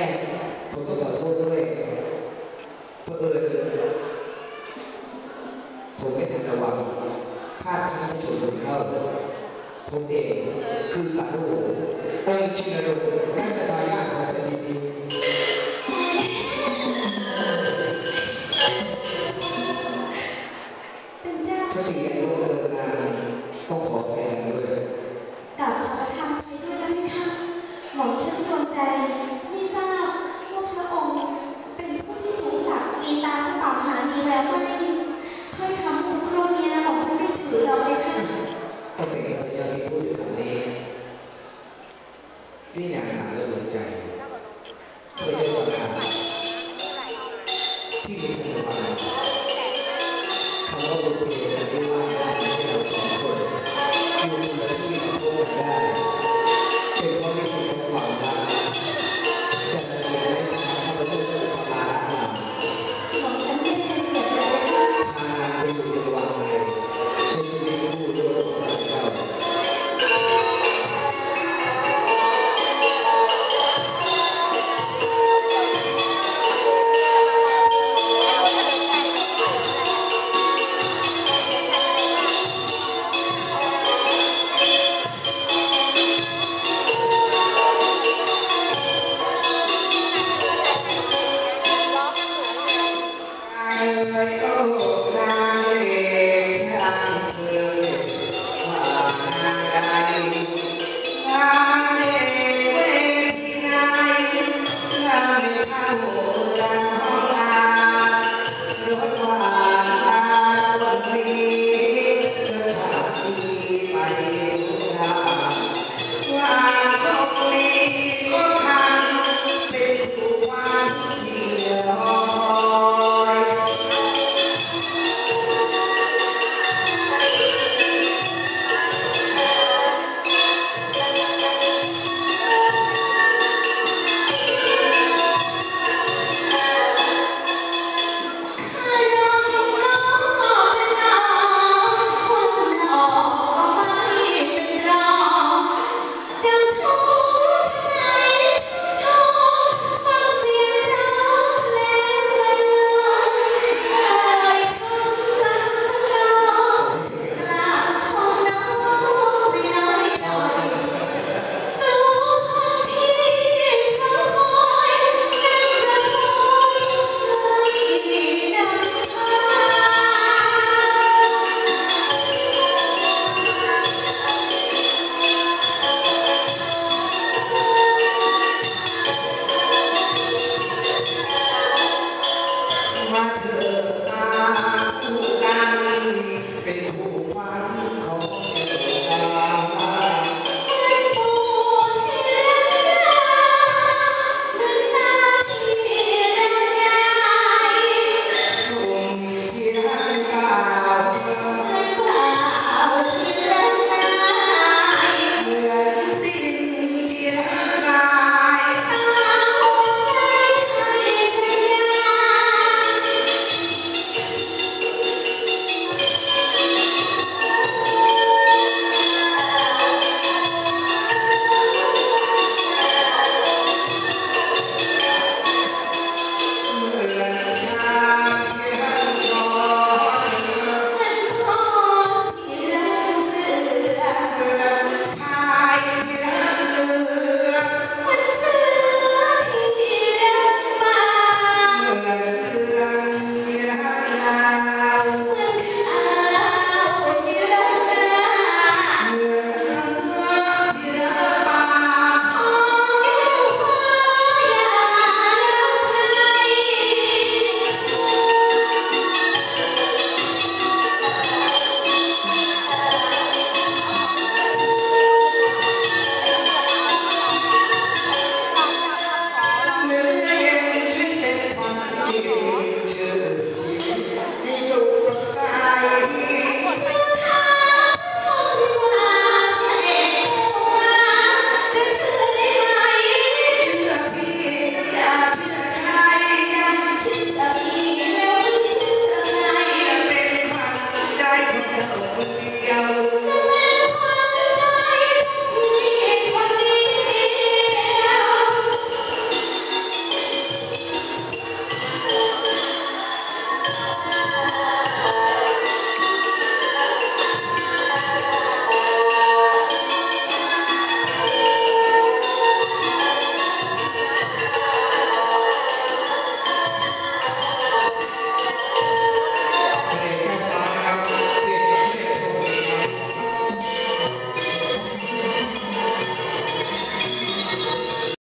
แรกผมต้องขอโทษด้วยเพราเอิผมไม่ทันระวังพลาดทางไปชนคนเข้าผมเองคือสารุองค์ชินโร 看我这个牛。ơi ô ta